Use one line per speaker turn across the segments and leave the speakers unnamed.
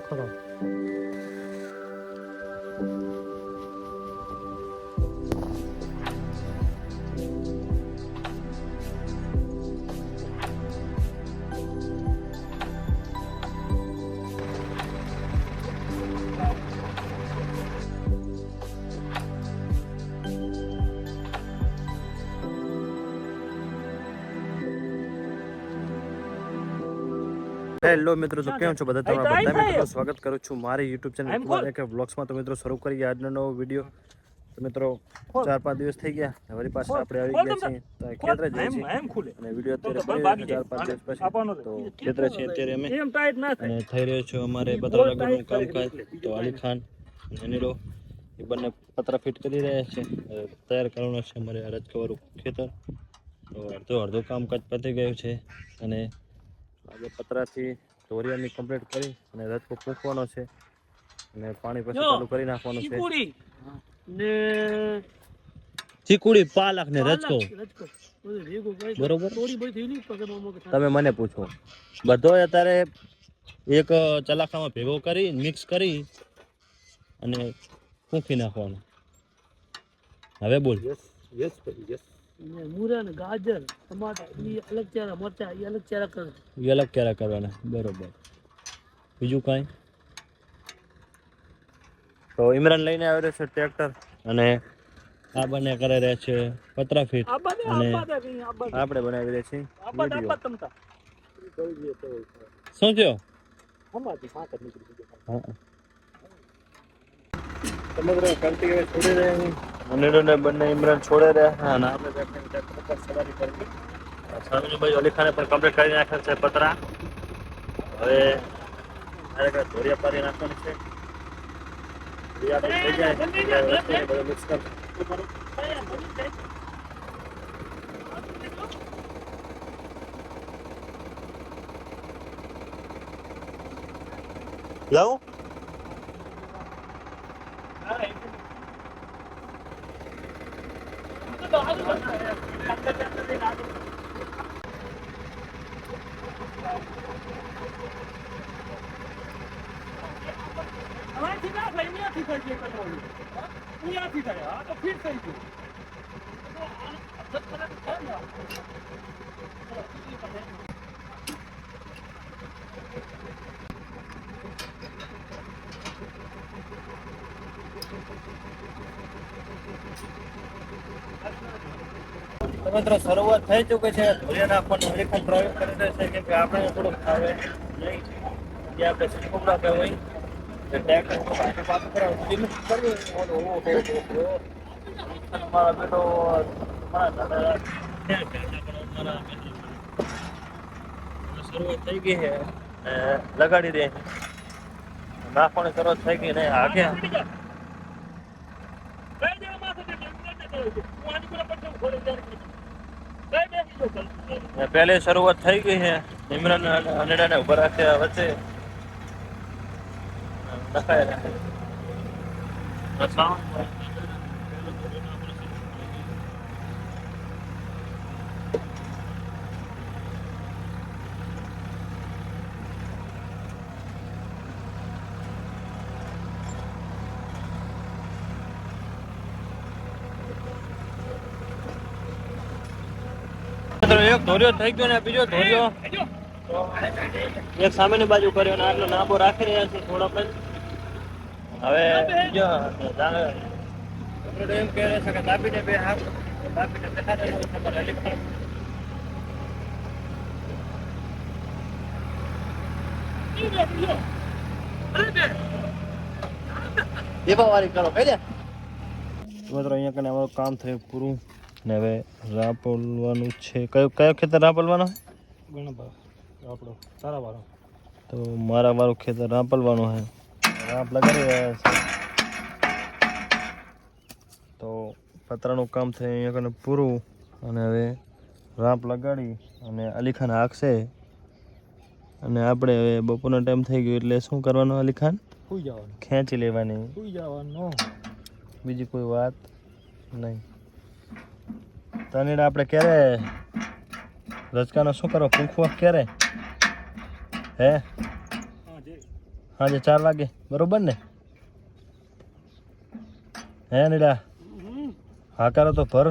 ખરો
હેલો મિત્રો તો કેમ છો બધા? તમારા બધા મિત્રો સ્વાગત કરું છું મારી YouTube channel
I am
Kumar કે વ્લોગ્સમાં તો મિત્રો શરૂ કરીએ આજનો નવો વીડિયો તો મિત્રો ચાર પાંચ દિવસ થઈ ગયા. વળી પાછા આપણે આવી ગયા. છીએ. ખેતરે જઈએ છીએ.
એમ ખુલે
અને વીડિયો અત્યારે ચાર પાંચ દિવસ પછી તો. ખેતરે છીએ અત્યારે અમે. અને થઈ રહ્યો છે અમારે બધા
લગનનું
કામકાજ. તો અલી ખાન અનિરો એ બંને પતરા ફિટ કરી રહ્યા છે. તૈયાર કરવાનું છે અમારે રજકવાળું ખેતર. તો અડધો અડધો કામકાજ પતી ગયું છે. અને આજે પતરાથી ધોરિયાની કમ્પ્લીટ કરી અને રજકો ફૂંકવાનો છે. અને પાણી પછી ચાલુ કરી નાખવાનું છે.
ચીકુડી. ને
ચીકુડી પાલક ને રજકો. બરોબર. તમે મને પૂછો. બધો અત્યારે એક ચલાખામાં ભેગો કરી મિક્સ કરી અને ફૂંકી નાખવાનો. હવે બોલ.
ને મૂળા ને ગાજર ટમાટા ઈ અલગ ચેરા મરચા ઈ અલગ ચેરા કરે
એ અલગ ચેરા કરવાના બરોબર. બીજું કાંઈ? તો ઇમરાન લઈને આવ્યો છે ટ્રેક્ટર અને આ બંને કરે રહે છે પતરા ફીટ અને આપણે બનાવી રહ્યા છીએ શું થયો?
હમાથી સાત નીકળી ગયો.
હા. સમગ્ર કરતી હવે છોડી રહ્યા અનિરુદ્ધ બંને ઇમરાન છોડે રહ્યા અને આપણે બેઠા ટ્રેક્ટર પર સવારી કરી સામેની બાજુ અલી ખાને પણ કમ્પ્લીટ કરી નાખ્યા છે પતરા. હવે ખરેખર ધોરિયા પાડી નાખવાની છે. થઈ જાય. બધું કરી.
અહીંયાથી ના થાય, અહીંયાથી થાય છે કટોરી. હા? અહીંયાથી થાય. હા, તો ફિટ થઈ ગયું.
તો મિત્રો શરૂઆત થઈ ચૂકી છે. ધોરિયા નાખવાનો પણ પ્રયોગ કરી છે કેમ કે આપણે થોડુંક ખાવે. નહીં, જે આપણે શીખવું રાખે હોય. મારા બેટો મારા દાદા શરૂઆત થઈ ગઈ છે લગાડી દે નાખવાની શરૂઆત થઈ ગઈ ને આગે
કઈ જગ્યામાં થશે? એમને જ કહ્યું છે. હું આની પેલા પછી ઘોડે ત્યારે કીધું. કઈ બેસી જાઓ ખાલી.
ને પહેલી શરૂઆત થઈ ગઈ છે. ઇમરાન અનેડાને ઊભા રાખ્યા વચ્ચે. નખાય એક ધોર્યો થઈ ગયો ને બીજો ધોર્યો. એક સામેની બાજુ કર્યો ને આટલો નાબો રાખી રહ્યા છે થોડો આપણે હવે બીજો એમ કહે છે કે દાબીને બે હાથ. દાબીને પણ પણ
બે.
દીપાવાળી કરો કહી દે. મિત્રો અહીંયા કને અમારું કામ થયું પૂરું. ને હવે રાપોલવાનું છે. કયો કયો ખેતર રાપોલવાનો
ગણપા આપણો તારા વાળો
તો મારા મારું ખેતર રાપલવાનું છે રાપ લગાડી રહ્યા છે. તો પતરાનું કામ થયું અહીંયા કને પૂરું અને હવે રાપ લગાડી અને અલીખાન હાંકશે. અને આપણે હવે બપોરનો ટાઈમ થઈ ગયો એટલે શું કરવાનું અલીખાન? ખેંચી લેવાની. બીજી કોઈ વાત નહીં. તને આપણે ક્યારે રજકાનો શું કરો? પૂંખવા ક્યારે? હે? સાંજે ચાર વાગે, બરોબર ને? હે નીડા?
હમ.
હા કરો તો ભર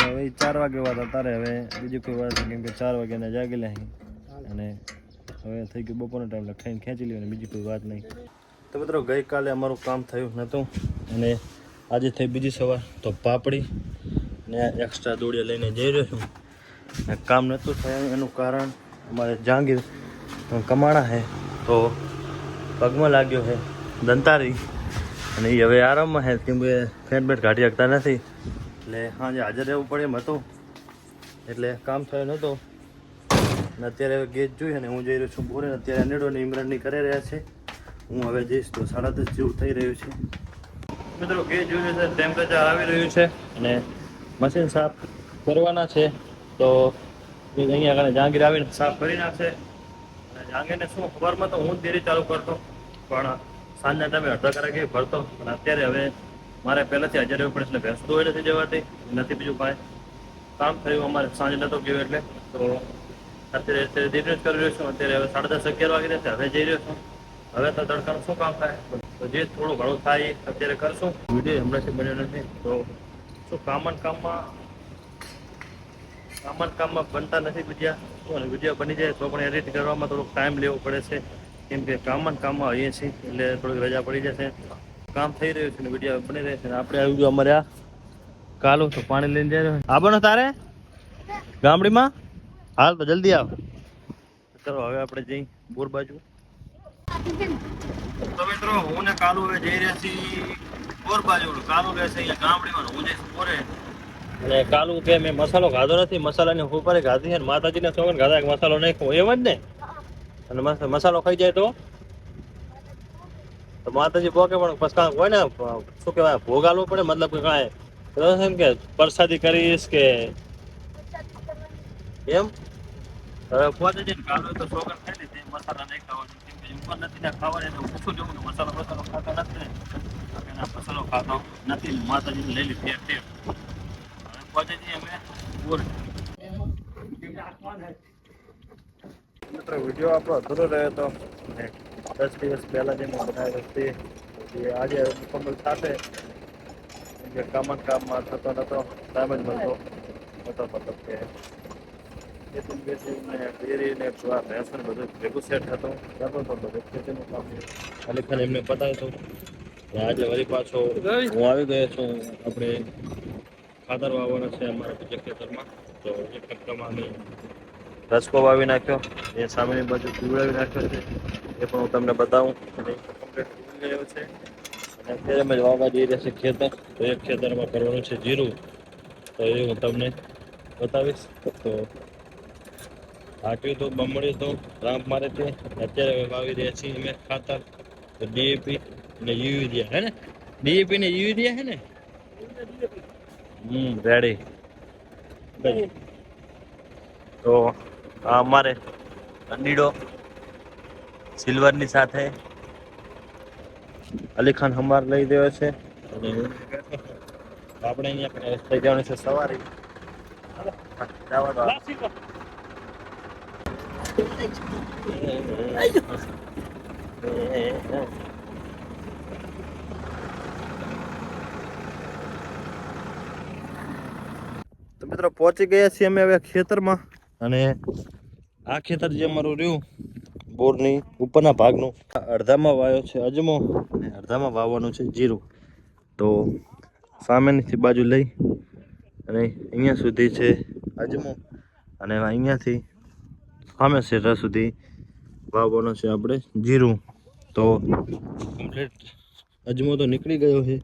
હવે ચાર વાગે વાત તારે હવે બીજું કોઈ વાત કેમ કે ચાર વાગે જાગી લે અને હવે થઈ ગયું બપોરનો ટાઈમ લખાઈને ખેંચી અને બીજી કોઈ વાત નહીં. તો મિત્રો, ગઈકાલે અમારું કામ થયું નહોતું અને આજે થઈ બીજી સવાર. તો પાપડી ને એક્સ્ટ્રા દોડીએ લઈને જઈ રહ્યો છું. ને કામ નહોતું થયું એનું કારણ અમારે જહાંગીર કમાણા છે તો પગમાં લાગ્યો છે દંતારી. અને એ હવે આરામમાં છે કેમ કે ફેટ બેટ કાઢી શકતા નથી. એટલે સાંજે હાજર રહેવું પડે એમ હતું. એટલે કામ થયું નહોતું અને અત્યારે ગેટ જોઈએ અને હું જઈ રહ્યો છું બોરે. અત્યારે અનેડો ને ઇમરાનની કરી રહ્યા છે. હું હવે જઈશ તો સાડા દસ જેવું થઈ રહ્યું છે. મિત્રો ગેટ જોયું છે ટેમ્પરેચર આવી રહ્યું છે અને મશીન સાફ કરવાના છે. તો અહીંયા આગળ જહાંગીર આવીને સાફ કરી નાખશે. અને જહાંગીરને શું ખબરમાં તો હું ડેરી ચાલુ કરતો. પણ સાંજના ટાઈમે અડધા કલાકે ભરતો. પણ અત્યારે હવે મારે પહેલાંથી હાજર રહેવું પડે એટલે ભેંસ હોય નથી જવાતી નથી બીજું કાંઈ કામ થયું અમારે સાંજે નહોતો ગયો એટલે. તો અત્યારે દિન જ કરી રહ્યો છું. અત્યારે હવે સાડા દસ અગિયાર વાગી હવે જઈ રહ્યો છું. હવે તો તડકાનું શું કામ થાય? તો જે થોડું ઘણું થાય અત્યારે કરશું. વીડિયો હમણાંથી બન્યો નથી. તો શું કામન કામમાં? કામન કામમાં બનતા નથી શું અને બની જાય તો પણ એડિટ કરવામાં થોડોક ટાઈમ લેવો પડે છે. કેમ કે કામન કામમાં આવીએ છીએ એટલે થોડીક રજા પડી જશે. કામ થઈ રહ્યું છે ને વીડિયો બની રહે છે આપણે આવી ગયું અમારે આ કાલો તો પાણી લઈને જઈ રહ્યો. આવો તારે? ગામડીમાં? હાલ તો જલ્દી આવ. ચલો, હવે આપણે જઈ બોર બાજુ. તો મિત્રો હું ને કાલુ હવે જઈ રહ્યા છીએ બોર બાજુ કાલુ રહે અહીંયા ગામડીમાં હું જઈશ બોરે અને કાલુ કે મેં મસાલો ખાધો નથી મસાલાની ઉપર ખાધી છે ને માતાજીને સોગન ખાધા મસાલો નહીં ખાવો એમ જ ને? અને મસાલો ખાઈ જાય તો? તો માતાજી પોકે પણ પછી હોય ને શું કહેવાય ભોગ આલવો પડે મતલબ કે કાંઈ. એમ કે પ્રસાદી કરીશ કે એમ? હવે પોતે જઈને કાલુ તો સોગન ખાઈ લીધી મસાલા નહીં ખાવાની ઉપર નથી ને ખાવા તો ઓછું જવું ને મસાલો મસાલો ખાતા નથી. ને એના મસાલો ખાતો નથી. માતાજીને લઈ લીધી ટેપ હવે પહોંચે છીએ અમે બોર મિત્રો, વીડિયો આપણો અધૂરો રહ્યો હતો અને દસ દિવસ પહેલાં જે મેં બનાવ્યો તે આજે મુકમ્મલ સાથે. જે કામ કામમાં થતો નહોતો ટાઈમ જ મળતો નતો મતલબ કે ખેતી બેતી ને ડેરી ને ને બધું ભેગું સેટ થતું. કરતો પણ બધું ખેતીનું કામ ખાલી ખાલી એમને પતાવ્યું હતું આજે વળી પાછો હું આવી ગયો છું આપણે ખાતર વાવવાનો છે અમારા બીજા ખેતરમાં. તો એક ખેતરમાં અમે રસકો વાવી નાખ્યો. એ સામેની બાજુ પીવડાવી નાખ્યો છે. એ પણ હું તમને બતાવું. અને કમ્પ્લીટ પીવડી છે. અને અત્યારે અમે વાવવા જઈ રહ્યા છે ખેતર. તો એક ખેતરમાં કરવાનું છે જીરું. તો એ હું તમને બતાવીશ. તો હાટ્યું તો બમણી તો રામ મારે છે અત્યારે વાવી રહ્યા છીએ અમે ખાતર. તો ડીએપી ને યુરિયા, હે ને? ડીએપી ને યુરિયા, હે ને? હમ, રેડી. તો આ અમારે અંડીડો સિલ્વરની સાથે અલી ખાન હમાર લઈ ગયો છે. આપણે અહીંયા થઈ જવાનું છે સવારે. તો મિત્રો પહોંચી ગયા છીએ અમે હવે ખેતરમાં અને આ ખેતર જે અમારું રહ્યું, બોરની ઉપરના ભાગનું અડધામાં વાયો છે અજમો અને અડધામાં વાવવાનું છે જીરું. તો સામેની બાજુ લઈ અને અહીંયા સુધી છે અજમો અને અહીંયાથી સામે શેઠા સુધી વાવવાનો છે આપણે જીરું. તો કમ્પ્લીટ અજમો તો નીકળી ગયો છે.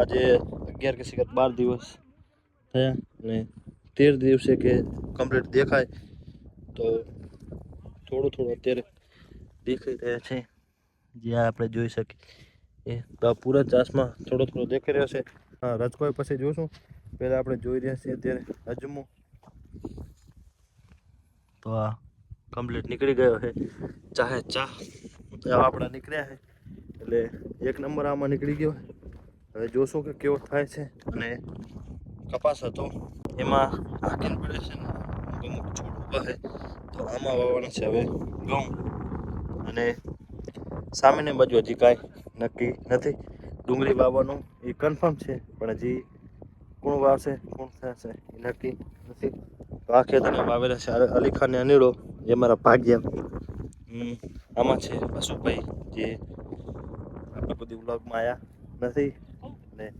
આજે અગિયાર કે સિકત બાર દિવસ થયા અને તેર દિવસે કે કમ્પ્લીટ દેખાય. તો થોડું થોડું અત્યારે દેખાઈ રહ્યા છે. જે આપણે જોઈ શકીએ. એ તો પૂરા ચાસમાં થોડો થોડો દેખાઈ રહ્યો છે. હા રજકોઈ પછી જોઈશું પહેલાં આપણે જોઈ રહ્યા છીએ અત્યારે અજમો. તો આ કમ્પ્લીટ નીકળી ગયો છે. ચાહે ચા આપણા નીકળ્યા છે. એટલે એક નંબર આમાં નીકળી ગયો હવે જોશું કે કેવો થાય છે. અને કપાસ હતો. એમાં હાકીને પડે છે અમુક છોડ ઊભા છે. તો આમાં વાવવાના છે હવે ઘઉં. અને સામેની બાજુ હજી કાંઈ નક્કી નથી. ડુંગળી વાવવાનું એ કન્ફર્મ છે. પણ હજી કોણ વાવશે, કોણ થશે એ નક્કી નથી. તો આ ખેતરમાં વાવેલા છે અલી- ખાન ને અનીડો જે મારા ભાગ્યા. હમ, આમાં છે વસુભાઈ જે આપણે બધી વ્લોગમાં આવ્યા નથી. ને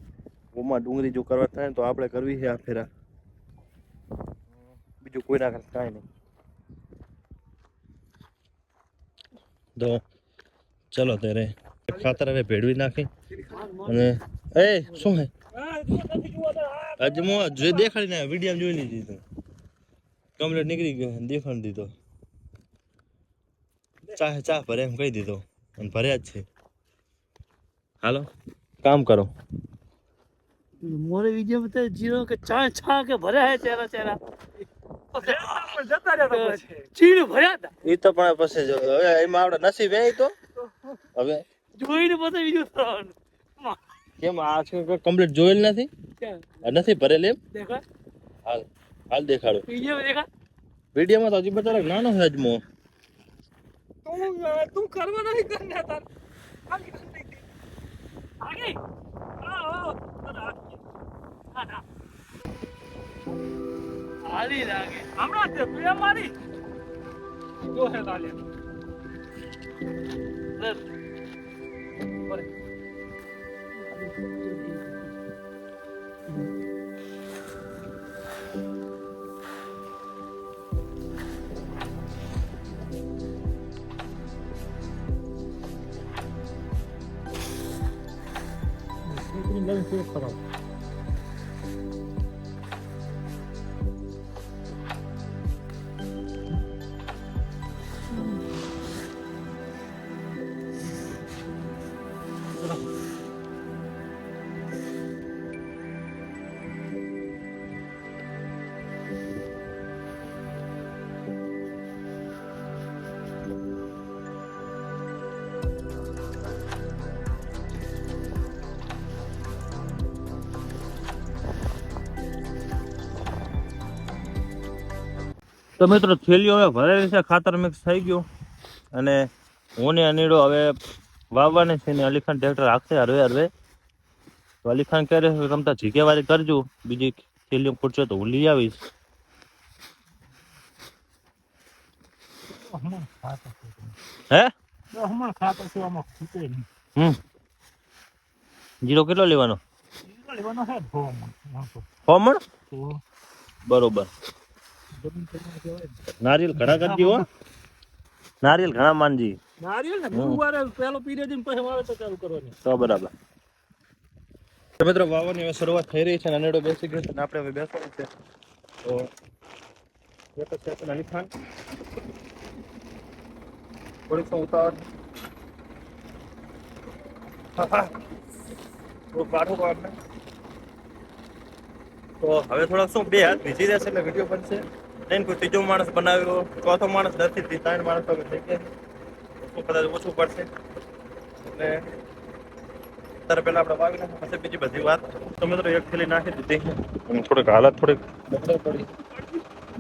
ઓમાં ડુંગળી જો કરવા થાય ને તો આપણે કરવી છે આ ફેરા. બીજું કોઈ ના કરે કાંઈ નહીં. તો ચલો ત્યારે ખાતર હવે ભેળવી નાખી. અને એ શું હે? આજે મો જે દેખાડી ના વીડિયો જોઈ લીધી તું. કમ્પ્લીટ નીકળી ગયો દેખાડી દીધો. ચા ચા ભરે એમ કહી દીધો. અને ભર્યા જ છે. હાલો કામ કરો.
મોરે વિજય બતા જીરો કે ચા ચા કે ભર્યા હે ચેરા ચેરા ચીડ ભર્યા હતા.
એ તો પણ પછી જો હવે એમાં આપણે નસીબ એ તો. હવે
જોઈને પછી વીડિયો થવાનું
કેમ આ છે કમ્પ્લીટ જોયેલ નથી? નથી ભરેલ એમ?
દેખા
હાલ. હાલ દેખાડો.
વીડિયો દેખા
વિડીયોમાં તો હજી બચારો નાનો છે અજમો.
તું તું કરવા નહીં કરને તાર. આગે. લાગે. હમણાં તે મારી. જો હે લાલે બસ બરે
તો મિત્રો થેલીઓ હવે ભરેલી છે ખાતર મિક્સ થઈ ગયું. અને હું ને અનીડો હવે વાવવાની છે ને અલીખાન ટ્રેક્ટર રાખશે હરવે હરવે. તો અલીખાન કહે છે તમતા જીકેવારી કરજો બીજી થેલીઓ ખૂટશે તો હું લઈ આવીશ. હે? હમ. જીરો કેટલો લેવાનો?
લેવાનો
બરોબર. નારિયેલ ઘણા કરજી હો. નારિયેલ ઘણા માનજી.
નારિયેલ ને ગુરુવારે પહેલો પીરિયડ ને પછી વાવે તો ચાલુ કરવાની.
તો બરાબર. મિત્રો વાવવાની હવે શરૂઆત થઈ રહી છે અને અનેડો બેસી ગયો છે અને આપણે હવે બેસવાનું છે. તો એક જ સેકન્ડ અલી ખાન થોડીક ઉતાવળ. તો હવે થોડાક શું બે હાથ ભીજી રહેશે એટલે વીડિયો બનશે. નહીં કોઈ ત્રીજો માણસ બનાવ્યો, ચોથો માણસ નથી થી ત્રણ માણસ હવે થઈ ગયા છે. શું કદાચ ઓછું પડશે. એટલે અત્યારે પહેલા આપણે વાવી નાખીએ, પછી બીજી બધી વાત. તો એક થેલી નાખી દીધી. થોડીક હાલત થોડીક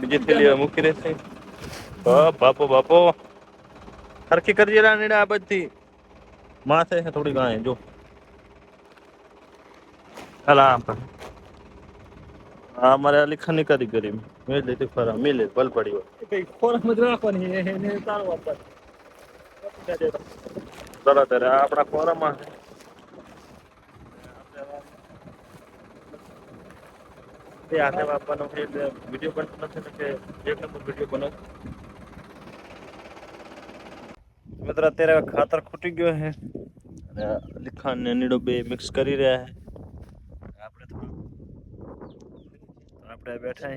બીજી થેલી મૂકી દેશે. બાપો બાપો સરખી કરજે રા નીડા આ બધી. માથે છે થોડી ગાય જો. હાલા આ મારે લીખા કરી કરી. મેં લીધી ખરા મેં લીધી ભલ પડી હોય.
જ રાખવાની એને સારું પર
ચલો ત્યારે આપણા ખોરામાં એ હાથે વાપરવાનો છે એટલે વીડિયો બનતો નથી કે એક નંબર વીડિયો બનાવ મિત્ર અત્યારે ખાતર ખૂટી ગયો છે. અને લીખાન ને નીડો બે મિક્સ કરી રહ્યા છે આપણે થોડું આપણે બેઠા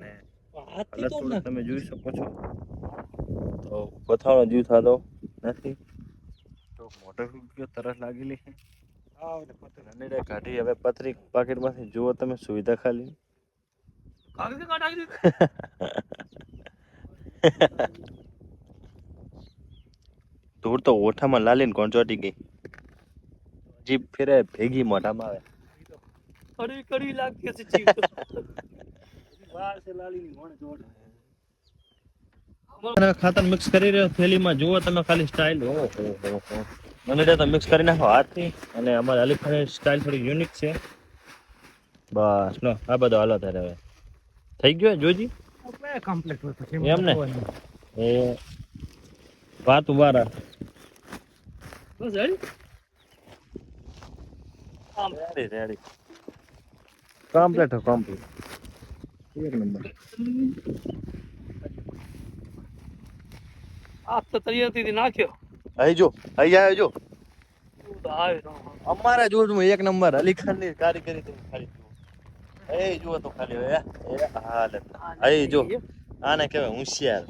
ને હાલત તમે જોઈ શકો છો. તો બથાવાનો જીવ થતો નથી. તો મોટર તરસ લાગેલી છે નનીડે કાઢી હવે પતરી પાકેટમાંથી જુઓ તમે સુવિધા ખાલી. ધૂળ તો ઓઠામાં લાલીને કોણ ચોટી ગઈ. જીભ ફેરે ભેગી મોઢામાં આવે.
કડવી કડવી લાગતી હશે જીવ તો. છે લાલીની મોણ જોડે.
ખાતર મિક્સ કરી રહ્યો થેલીમાં જુઓ તમે ખાલી સ્ટાઇલ ઓહો મને તો મિક્સ કરી નાખો હાથથી. અને અમારે અલીફાની સ્ટાઇલ થોડી યુનિક છે. બસ લો આ બધો હાલો ત્યારે હવે. થઈ ગયો જોજી? એમ ને? એ વાત ઉભારા
બસ રેડી
રેડી રેડી હો કમ્પ્લીટ એક નંબર
આ તો તૈયારથી નાખ્યો.
આઈ જો આઈ આવ્યો જો.
અમારા
અમારા જોડમાં એક નંબર અલીખાનની કારીગરી તમે ખાલી જુઓ એ જુઓ તો ખાલી એ હા? લે જો. આને કહેવાય હોશિયાર.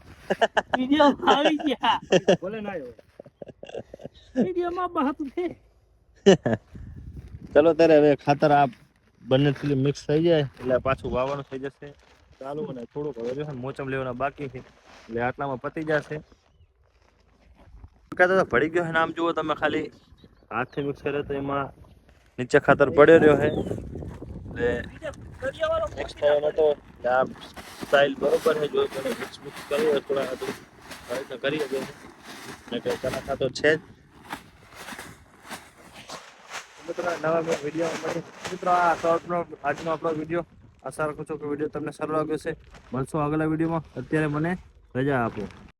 વિડિયો આવી ગયા. બોલે ના આવ્યો. વિડિયોમાં બહાતું છે
ચલો ત્યારે હવે ખાતર આ બંને થેલી મિક્સ થઈ જાય એટલે પાછું વાવવાનું થઈ જશે. ચાલુ અને થોડુંક હવે જો છે મોચમ લેવાના બાકી છે એટલે આટલામાં પતી જશે. કહેતા તો ભળી ગયો છે નામ જુઓ તમે ખાલી. હાથથી મિક્સ કર્યો તો એમાં નીચે ખાતર પડ્યો રહ્યો છે. એટલે મિક્સ થયો નતો આ સ્ટાઇલ બરોબર છે જો તમે મિક્સ મિક્સ કરી થોડા થોડું પ્રયત્ન કરીએ છીએ ને કે ખાતો છે જ. મિત્રો, નવા વીડિયો મળી મિત્રો, આ શોર્ટનો આજનો આપણો વીડિયો. આશા રાખું છું કે વીડિયો તમને સારો લાગ્યો છે મળશો આગલા વિડીયોમાં. અત્યારે મને રજા આપો.